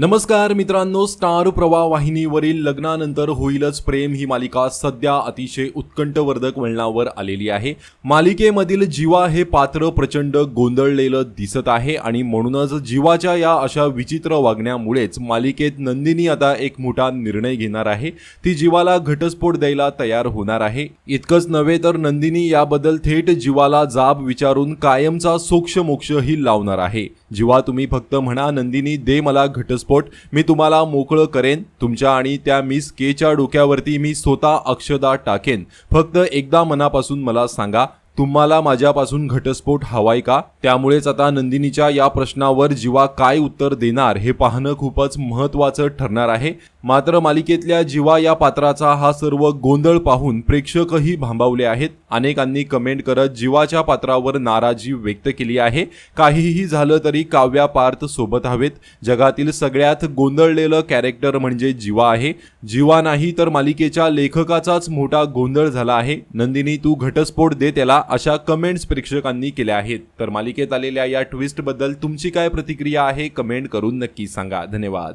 नमस्कार मित्रांनो स्टार प्रवाह वाहिनीवरील लग्नानंतर होईलच प्रेम ही मालिका सध्या अतिशय उत्कंठवर्धक वळणावर आलेली आहे. मालिकेमधील जीवा हे पात्र प्रचंड गोंधळलेलं दिसत आहे आणि म्हणूनच जीवाच्या या अशा विचित्र वागण्यामुळेच मालिकेत नंदिनी आता एक मोठा निर्णय घेणार आहे. ती जीवाला घटस्फोट द्यायला तयार होणार आहे. इतकंच नव्हे तर नंदिनी याबद्दल थेट जीवाला जाब विचारून कायमचा सोक्ष मोक्षही लावणार आहे. जीवा तुम्ही फक्त म्हणा नंदिनी दे मला घटस्फोट मी तुम्हाला मोकळं करेन तुमच्या आणि त्या मिस केच्या डोक्यावरती मी स्वतः अक्षदा टाकेन. फक्त एकदा मनापासून मला सांगा तुम्हाला माझ्यापासून घटस्फोट हवाय का? त्यामुळेच आता नंदिनीच्या या प्रश्नावर जीवा काय उत्तर देणार हे पाहणं खूपच महत्त्वाचं ठरणार आहे. मात्र मालिकेतल्या जिवा या पात्राचा हा सर्व गोंधळ पाहून प्रेक्षकही भांबावले आहेत. अनेकांनी कमेंट करत जिवाच्या पात्रावर नाराजी व्यक्त केली आहे. काहीही झालं तरी काव्या पार्थ सोबत हवेत. जगातील सगळ्यात गोंधळलेलं कॅरेक्टर म्हणजे जिवा आहे. जिवा नाही तर मालिकेच्या लेखकाचाच मोठा गोंधळ झाला आहे. नंदिनी तू घटस्फोट दे त्याला अशा कमेंट्स प्रेक्षकांनी केल्या आहेत. तर मालिकेत आलेल्या या ट्विस्टबद्दल तुमची काय प्रतिक्रिया आहे? कमेंट करून नक्की सांगा. धन्यवाद.